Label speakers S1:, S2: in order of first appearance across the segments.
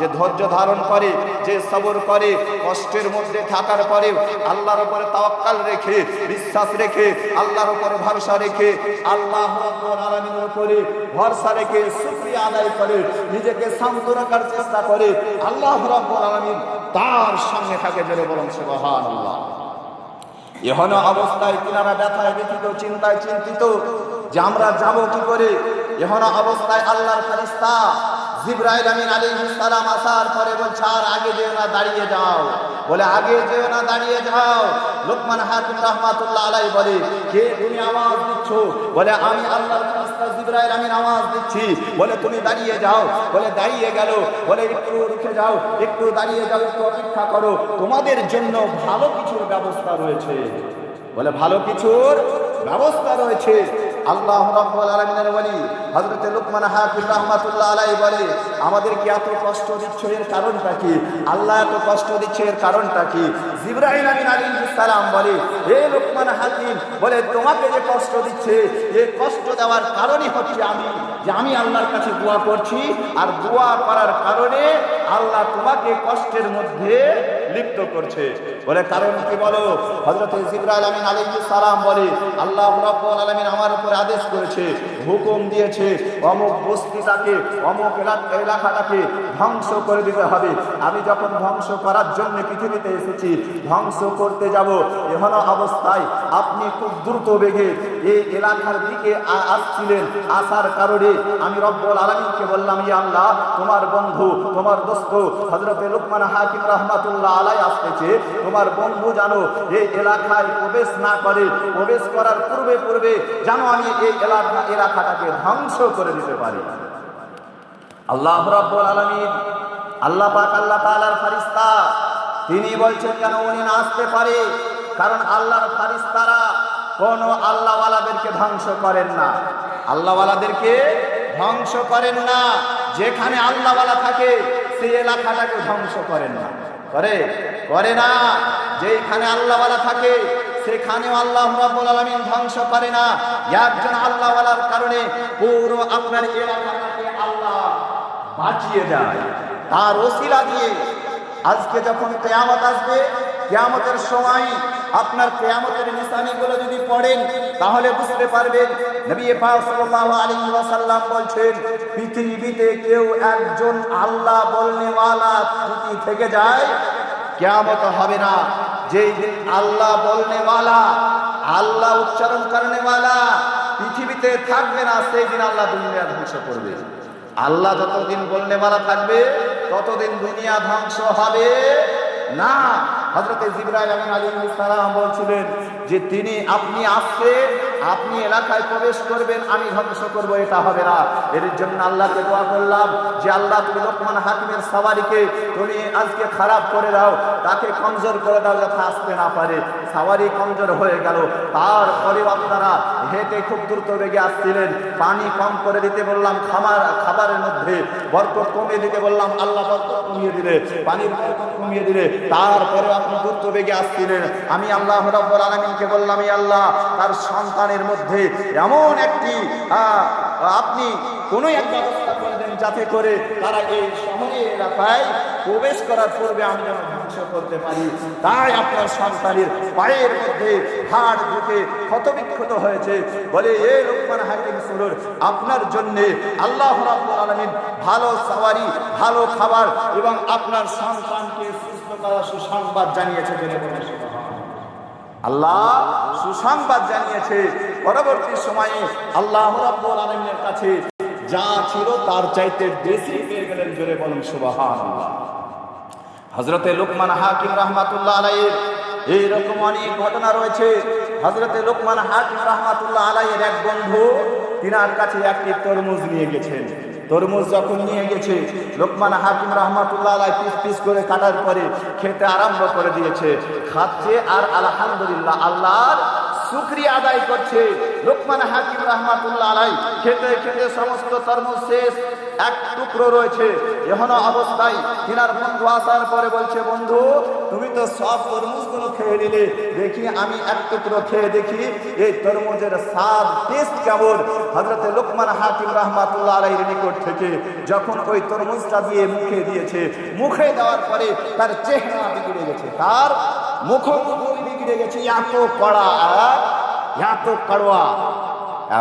S1: যে ধৈর্য ধারণ করে, যে সবর করে, কষ্টের মধ্যে থাকার পরে আল্লাহর উপরে তাওয়াক্কাল রেখে, বিশ্বাস রেখে, আল্লাহর উপরে ভরসা রেখে, আল্লাহ আলামিনের উপরে ভরসা রেখে, শুকরিয়া আদায় করে, নিজেকে শান্ত রাখার চেষ্টা করে, আল্লাহ রাব্বুল আলামিন তার সঙ্গে থাকে জেনে বলুন, সুবহানাল্লাহ। এহন অবস্থায় তিনারা ব্যথায় ব্যথিত, চিন্তায় চিন্তিত যে আমরা যাব কি করে? এহন অবস্থায় আল্লাহর ফেরেশতা জিব্রাইল আমিন আলাইহিস সালাম আসার পরে বলছে, আর আগে যেও না, দাঁড়িয়ে যাও। বলে, আগে যেও না, দাঁড়িয়ে যাও। লোকমান হাকিম রহমাতুল্লাহ আলাই বলে, কে তুমি আওয়াজ দিচ্ছ? বলে, আমি আল্লাহর ফেরেশতা জিব্রাইল আমিন আওয়াজ দিচ্ছি। বলে, তুমি দাঁড়িয়ে যাও। বলে, দাঁড়িয়ে গেল। বলে, একটু রুখে যাও, একটু দাঁড়িয়ে যাও, একটু অপেক্ষা করো। তোমাদের জন্য ভালো কিছুর ব্যবস্থা রয়েছে। বলে, ভালো কিছুর ব্যবস্থা রয়েছে। আল্লাহ রাব্বুল আলামিনের ওলি হযরত লুকমান হাফিজ রাহমাতুল্লাহ আলাইহি বলে আমাদের কি এত কষ্ট দিচ্ছ এর কারণটা কি? আল্লাহ এত কষ্ট দিচ্ছে এর কারণটা কি? জিবরাইল আমিন আলাইহিস সালাম বলে হে লুকমান হাকিম বলে তোমাকে যে কষ্ট দিচ্ছে এই কষ্ট দেওয়ার কারণই হচ্ছে আমি, যে আমি আল্লাহর কাছে দোয়া করছি, আর দোয়া করার কারণে আল্লাহ তোমাকে কষ্টের মধ্যে লিপ্ত করছে। বলে, কারণ কি বলো? হযরত জিবরাইল আমিন আলাইহিস সালাম বলে, আল্লাহ রাব্বুল আলামিন আমার উপরে আদেশ করেছে, হুকুম দিয়েছে, অমুক বস্তিটাকে, অমুক এলাকাটাকে ধ্বংস করে দিতে হবে। আমি যখন ধ্বংস করার জন্য পৃথিবীতে এসেছি, ধ্বংস করতে যাব, এমন অবস্থায় আপনি খুব দ্রুত বেগে এই এলাকার দিকে আসছিলেন। আসার কারণে আমি রব্বুল আলমীকে বললাম ইয়া আল্লাহ, তোমার বন্ধু, তোমার দোস্ত হজরতে লুকমান হাকিম রহমাতুল্লাহ আলাই আসতেছে। তোমার বন্ধু জানো, এই এলাকায় প্রবেশ না করে, প্রবেশ করার পূর্বে পূর্বে জানো আমি এই এলাকা এলাকাটাকে ধ্বংস করে দিতে পারি। আল্লাহ রাব্বুল আলামিন, আল্লাহ পাক, আল্লাহ তাআলার ফেরেশতা, তিনি বলছেন, কেন উনি না আসতে পারে? কারণ আল্লাহর ফেরেশতারা কোন আল্লাহওয়ালাদেরকে ধ্বংস করেন না। আল্লাহওয়ালাদেরকে ধ্বংস করেন না। যেখানে আল্লাহওয়ালা থাকে, সেই এলাকাটাকে ধ্বংস করেন না। করে করে না। যেখানে আল্লাহওয়ালা থাকে, সেখানেও আল্লাহ রাব্বুল আলামিন ধ্বংস করে না। একজন আল্লাহওয়ালার কারণে পুরো আপনার এলাকাটাকে আল্লাহ বাঁচিয়ে যায় তার ওসিলা দিয়ে আজকে যখন কেয়ামত আসবে, কেয়ামতের সময় আপনার কেয়ামতের নিশানিগুলো যদি পড়েন, তাহলে বুঝতে পারবেন নবী সাল্লাল্লাহু আলাইহি ওয়াসাল্লাম বলছেন, পৃথিবীতে কেউ একজন আল্লাহ বলনেওয়ালা যদি থেকে যায়, কেয়ামত হবে না। যেই দিন আল্লাহ বলনেওয়ালা, আল্লাহ উচ্চারণ করনেওয়ালা পৃথিবীতে থাকবে না, সেই দিন আল্লাহ দুনিয়া ধ্বংস করবে। আল্লাহ যতদিন বলনে মারা থাকবে, ততদিন দুনিয়া ধ্বংস হবে না। হজরত জিবরাইল আলী সালাম বলছিলেন যে তিনি আপনি আসছে আপনি এলাকায় প্রবেশ করবেন, আমি ধ্বংস করব, এটা হবে না। এর জন্য আল্লাহকে দোয়া করলাম যে, আল্লাহ তুমি লোকমান হাকিমের সাওয়ারিকে তুমি আজকে খারাপ করে দাও, তাকে কমজোর করে দাও যাতে আসতে না পারে। সাওয়ারি কমজোর হয়ে গেল। তারপরেও আপনারা হেঁটে খুব দ্রুত বেগে আসছিলেন। পানি কম করে দিতে বললাম খাবার খাবারের মধ্যে বরকত কমিয়ে দিতে বললাম, আল্লাহ বরকত কমিয়ে দিলে বরকত কমিয়ে দিলে তারপরে আপনি দ্রুত বেগে আসছিলেন। আমি আল্লাহ রব্বুল আলমিনকে বললাম আল্লাহ, তার সন্তানের মধ্যে এমন একটি আপনি কোনো এক ব্যবস্থা করে দেন যাতে করে তারা এই শহরের এলাকায় প্রবেশ করার পূর্বে আমি যেন ধ্বংস করতে পারি। তাই আপনার সন্তানের পায়ের মধ্যে হাড় ঢুকে ক্ষতবিক্ষত হয়েছে। বলে, এ লোকমান হাকিম সুরুর, আপনার জন্যে আল্লাহ রাব্বুল আলামিন ভালো সাওয়ারি, ভালো খাবার এবং আপনার সন্তানকে সুস্থ করার সুসংবাদ জানিয়েছে, জেনে আল্লাহ সুসংবাদ জানিয়েছে, পরবর্তী সময়ে আল্লাহ রাব্বুল আলামিনের কাছে যা ছিল তার চাইতে বেশি পেয়ে গেলেন জোরে বলেন, সুবহানাল্লাহ। হজরতে লোকমান হাকিম রহমাতুল্লাহ আলাইয়ের এইরকম অনেক ঘটনা রয়েছে। হজরতে লোকমান হাকিম রহমাতুল্লাহ আলাইয়ের এক বন্ধু, তিনার কাছে একটি তরমুজ নিয়ে গেছেন। তরমুজ যখন নিয়ে গেছে, লোকমান হাকিম রহমাতুল্লাহ পিস পিস করে কাটার পরে খেতে আরম্ভ করে দিয়েছে। খাচ্ছে আর আলহামদুলিল্লাহ, আল্লাহর শুক্রিয়া আদায় করছে। লোকমান হাকিম রহমাতুল্লাহ আলাই খেতে খেতে সমস্ত তরমুজ শেষ এক টুকরো রয়েছে। এখনও অবস্থায় তিনার বন্ধু আসার পরে বলছে, বন্ধু, তুমি তো সব তরমুজগুলো খেয়ে নিলে। দেখি আমি এক টুকরো খেয়ে দেখি, এই তরমুজের স্বাদ টেস্ট কেমন? হজরতে লোকমান হাকিম রহমাতুল্লাহ আলাইয়ের নিকট থেকে যখন ওই তরমুজটা দিয়ে মুখে দিয়েছে, মুখে দেওয়ার পরে তার চেহারা বিগড়ে গেছে। তার মুখমণ্ডল বিগড়ে গেছে এত কড়া আর এত কড়োয়া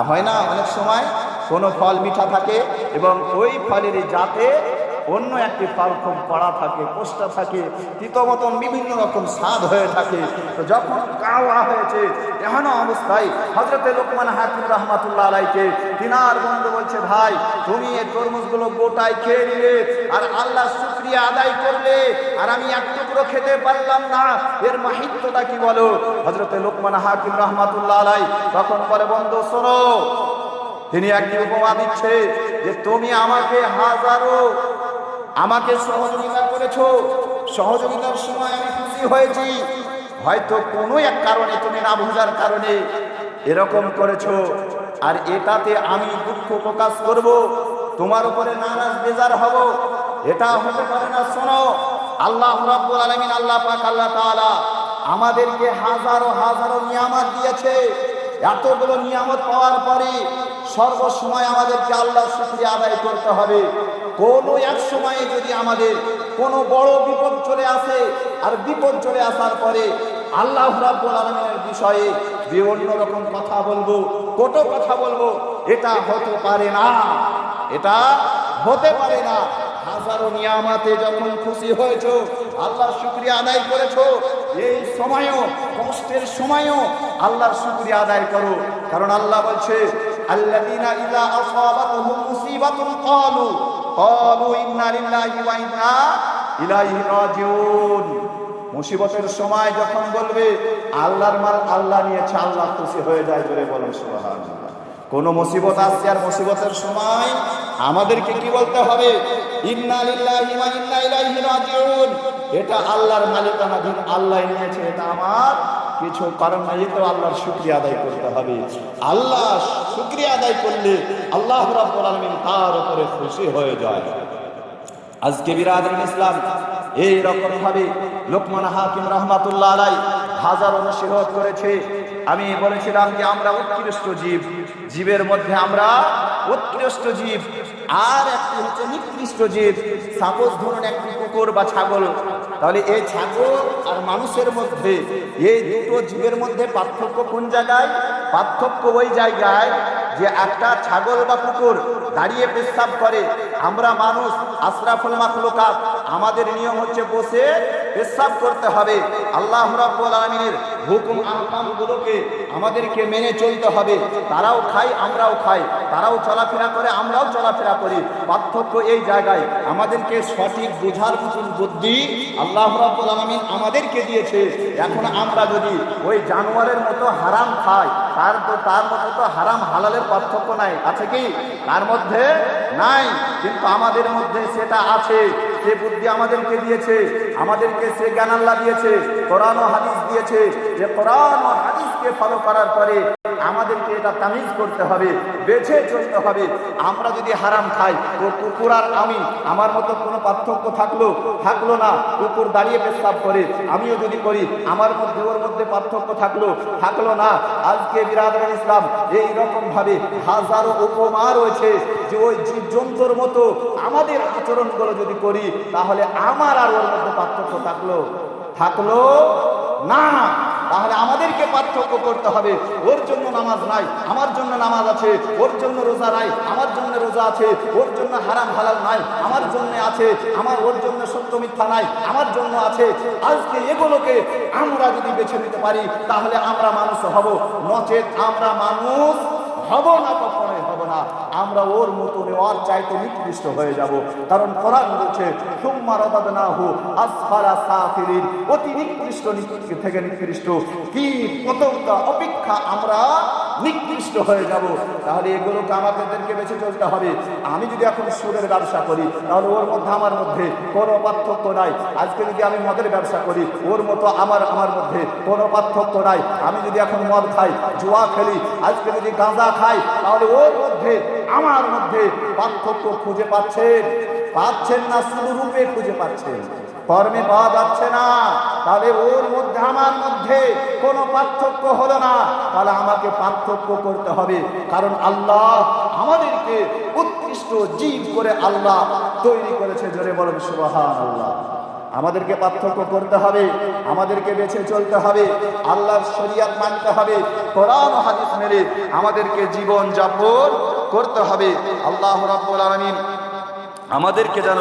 S1: হয় না? অনেক সময় কোনো ফল মিঠা থাকে এবং ওই ফলের যাতে অন্য একটি ফল খুব কড়া থাকে, কোষ্টা থাকে মতন বিভিন্ন রকম স্বাদ হয়ে থাকে। তো যখন কাওয়া হয়েছে এমন অবস্থায় হজরতে লোকমান হাকিম রহমাতুল্লাহ আলাইকে তিনার বন্ধু বলছে, ভাই, তুমি এই তরমুজগুলো গোটায় খেয়ে নিলে, আর আল্লাহ শুক্রিয়া আদায় করলে, আর আমি এক টুকরো খেতে পারলাম না। এর মাহিত্যটা কি বলো? হজরতে লোকমান হাকিম রহমাতুল্লাহ আলাই তখন পরে বন্ধ, শোনো, তিনি একটি উপমা দিচ্ছে যে, তুমি আমাকে হাজারো, আমাকে সহযোগিতা করেছ। সহযোগিতার সময় আমি খুশি হয়েছি। হয়তো কোনো এক কারণে তুমি না বোঝার কারণে এরকম করেছ। আর এটাতে আমি দুঃখ প্রকাশ করব। তোমার উপরে নারাজ, বেজার হব। এটা হতে পারে না শোনো। আল্লাহ রাব্বুল আলামিন, আল্লাহ পাক, আল্লাহ তাআলা আমাদেরকে হাজারো হাজারো নিয়ামত দিয়েছে। এতগুলো নিয়ামত পাওয়ার পরে সর্বসময় আমাদেরকে আল্লাহ শুক্রিয়া আদায় করতে হবে। কোনো এক সময়ে যদি আমাদের কোনো বড় বিপদ চলে আসে, আর বিপদ চলে আসার পরে আল্লাহ রাব্বুল আলামিনের বিষয়ে যে অন্যরকম কথা বলব কত কথা বলব, এটা হতে পারে না। এটা হতে পারে না। হাজারো নিয়ামাতে যখন খুশি হয়েছো, আল্লাহর শুক্রিয়া আদায় করেছ, এই সময়ও, কষ্টের সময়ও আল্লাহর শুক্রিয়া আদায় করো। কারণ আল্লাহ বলছে, আল্লাযীনা ইযা আসাবাতুহুম মুসিবাতুন ক্বালু ক্বালু ইন্না লিল্লাহি ওয়া ইন্না ইলাইহি রাজিউন। মুসিবতের সময় যখন বলবে, আল্লাহর মাল আল্লাহ নিয়েছে, আল্লাহ খুশি হয়ে যায় জোরে বলেন, সুবহানাল্লাহ। কোন মুসিবত আসছে আর মুসিবতের সময় আমাদেরকে কি বলতে হবে? ইন্না লিল্লাহি ওয়া এটা আল্লাহর মালিকানাধীন আল্লাহ নিয়েছে এটা আমার কিছু কারণ নাই তো আল্লাহর শুকরিয়া আদায় করতে হবে। আল্লাহ শুকরিয়া আদায় করলে আল্লাহ রাব্বুল তার উপরে খুশি হয়ে যায়। আজকে বিরাদরুল ইসলাম এই রকম ভাবে লোকমান হাকিম রহমাতুল্লাহ আলাই হাজার নসিহত করেছে। আমি বলেছিলাম যে আমরা উৎকৃষ্ট জীব। জীবের মধ্যে আমরা উৎকৃষ্ট জীব। আর একটি হচ্ছে নিকৃষ্ট জীব। সাপোজ ধরুন একটি কুকুর বা ছাগল। তাহলে এই ছাগল আর মানুষের মধ্যে, এই দুটো জীবের মধ্যে পার্থক্য কোন জায়গায়? পার্থক্য ওই জায়গায় যে একটা ছাগল বা কুকুর দাঁড়িয়ে পেশাব করে। আমরা মানুষ, আশরাফুল মাখলুকাত। আমাদের নিয়ম হচ্ছে বসে পেশাব করতে হবে। আল্লাহ রাব্বুল আলামিনের হুকুম আহকামগুলোকে আমাদেরকে মেনে চলতে হবে। তারাও খায়, আমরাও খাই। তারাও চলাফেরা করে, আমরাও চলাফেরা করি। পার্থক্য এই জায়গায়, আমাদেরকে সঠিক বোঝার মতন বুদ্ধি আল্লাহ রাব্বুল আলামিন আমাদেরকে দিয়েছে। এখন আমরা যদি ওই জানোয়ারের মতো হারাম খাই, তার তো, তার মতো তো হারাম হালালের পার্থক্য নাই। আছে কি? তার মধ্যে নাই। কিন্তু আমাদের মধ্যে সেটা আছে। সে বুদ্ধি আমাদেরকে দিয়েছে, আমাদেরকে সে জ্ঞান আল্লাহ দিয়েছে, কোরআন ও হাদিস দিয়েছে। যে কোরআন ও হাদিসকে ফলো করার পরে আমাদেরকে এটা তামিজ করতে হবে, বেছে চলতে হবে। আমরা যদি হারাম খাই, তো কুকুর আর আমি, আমার মতো কোনো পার্থক্য থাকল থাকল না। কুকুর দাঁড়িয়ে পেশাব করে, আমিও যদি করি, আমার মধ্যে, ওর মধ্যে পার্থক্য থাকল থাকল না। আজকে বিরাদর ইসলাম এই রকম ভাবে হাজারো উপমা রয়েছে যে ওই জীবজন্তুর মতো আমাদের আচরণগুলো যদি করি, তাহলে আমার আর ওর মধ্যে পার্থক্য থাকল থাকল না। তাহলে আমাদেরকে পার্থক্য করতে হবে। ওর জন্য নামাজ নাই, আমার জন্য নামাজ আছে, ওর জন্য রোজা নাই, আমার জন্য রোজা আছে, ওর জন্য হারাম, হালাল নাই, আমার জন্য আছে, আমার, ওর জন্য সত্য, মিথ্যা নাই, আমার জন্য আছে। আজকে এগুলোকে আমরা যদি বেছে নিতে পারি, তাহলে আমরা মানুষ হব। নচেত আমরা মানুষ হব না কখনোই হব না, আমরা ওর মতন ওর চাইতে নিকৃষ্ট হয়ে যাব। কারণ কোরআন বলছে, সুম্মা রাদাদনাহু আসফালা সাফিলিন অতি নিকৃষ্ট থেকে নিকৃষ্ট। কি পতঙ্গ অপেক্ষা আমরা নিকৃষ্ট হয়ে যাব? তাহলে এগুলোকে আমাদেরকে বেছে চলতে হবে। আমি যদি এখন সুরের ব্যবসা করি, তাহলে ওর মধ্যে আমার মধ্যে কোনো পার্থক্য নাই। আজকে যদি আমি মদের ব্যবসা করি, ওর মতো আমার আমার মধ্যে কোনো পার্থক্য নাই। আমি যদি এখন মদ খাই, জুয়া খেলি, আজকে যদি গাঁজা খাই, তাহলে ওর মধ্যে, আমার মধ্যে পার্থক্য খুঁজে পাচ্ছেন। পাচ্ছেন না শুধু রূপে খুঁজে পাচ্ছেন। কর্মে পাওয়া যাচ্ছে না। তাহলে ওর মধ্যে, আমার মধ্যে কোনো পার্থক্য হলো না। তাহলে আমাকে পার্থক্য করতে হবে। কারণ আল্লাহ আমাদেরকে উৎকৃষ্ট জীব করে আল্লাহ তৈরি করেছে। জোরে বলেন সুবহান আল্লাহ আমাদেরকে পার্থক্য করতে হবে, আমাদেরকে বেছে চলতে হবে, আল্লাহর শরিয়াত মানতে হবে, কোরআন হাদিস মেরে আমাদেরকে জীবন যাপন করতে হবে। আল্লাহ রাব্বুল আলামিন আমাদেরকে যেন